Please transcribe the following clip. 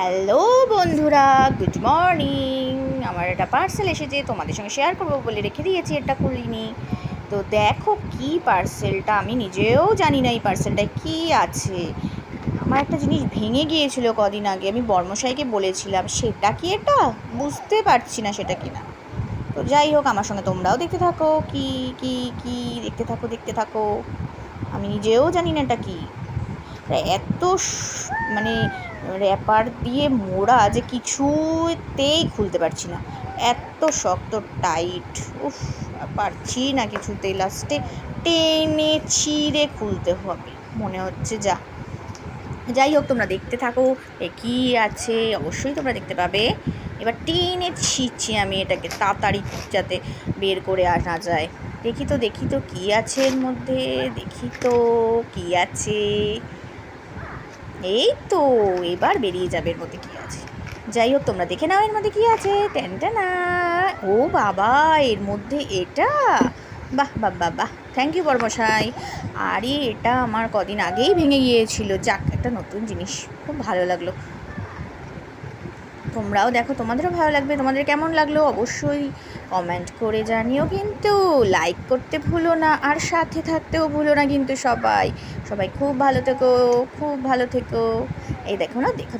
Hello বন্ধুরা good morning আমার একটা পার্সেল এসেছে, তোমাদের সঙ্গে শেয়ার করব বলে রেখে দিয়েছি এটা খুলিনি তো দেখো কি পার্সেলটা আমি নিজেও জানি না এই পার্সেলটায় কি আছে। আমার একটা জিনিস ভেঙে গিয়েছিল কদিন আগে, আমি বর্মশাইকে বলেছিলাম, সেটা কি এটা? বুঝতে পারছি না সেটা কি না তো যাই হোক, আমার সঙ্গে তোমরাও দেখতে থাকো, কি কি কি, দেখতে থাকো দেখতে থাকো। আমি নিজেও জানি না এটা কি। এত স- মানে র্যাপার দিয়ে মোড়া যে কিছুতেই খুলতে পারছি না। এত শক্ত টাইট উফ পারছি না কিছুতেই লাস্টে টেনে ছিঁড়ে খুলতে হবে মনে হচ্ছে যা। যাই হোক তোমরা দেখতে থাকো এ কী আছে অবশ্যই তোমরা দেখতে পাবে। এবার টেনে ছিঁড়ছি আমি এটাকে তাড়াতাড়ি যাতে বের করে আনা যায়। দেখি তো দেখি তো কী আছে এর মধ্যে দেখি তো কী আছে। এই তো, এবার বেরিয়ে যাবে এর মধ্যে কী আছে? যাই হোক, তোমরা দেখে নাও এর মধ্যে কী আছে। টেনটানা ও বাবা, এর মধ্যে এটা? বাহ বাহ বাহ বাহ। থ্যাংক ইউ বর্মশাই। আরে, এটা আমার কদিন আগেই ভেঙে গিয়েছিল। যাক, একটা নতুন জিনিস। খুব ভালো লাগল। তোমরাও দেখো, তোমাদেরও ভালো লাগবে, তোমাদের কেমন লাগল অবশ্যই কমেন্ট করে জানিও। কিন্তু লাইক করতে ভুলো না, আর সাথে থাকতেও ভুলো না কিন্তু সবাই। সবাই খুব ভালো থেকো, খুব ভালো থেকো। এই দেখো না, দেখো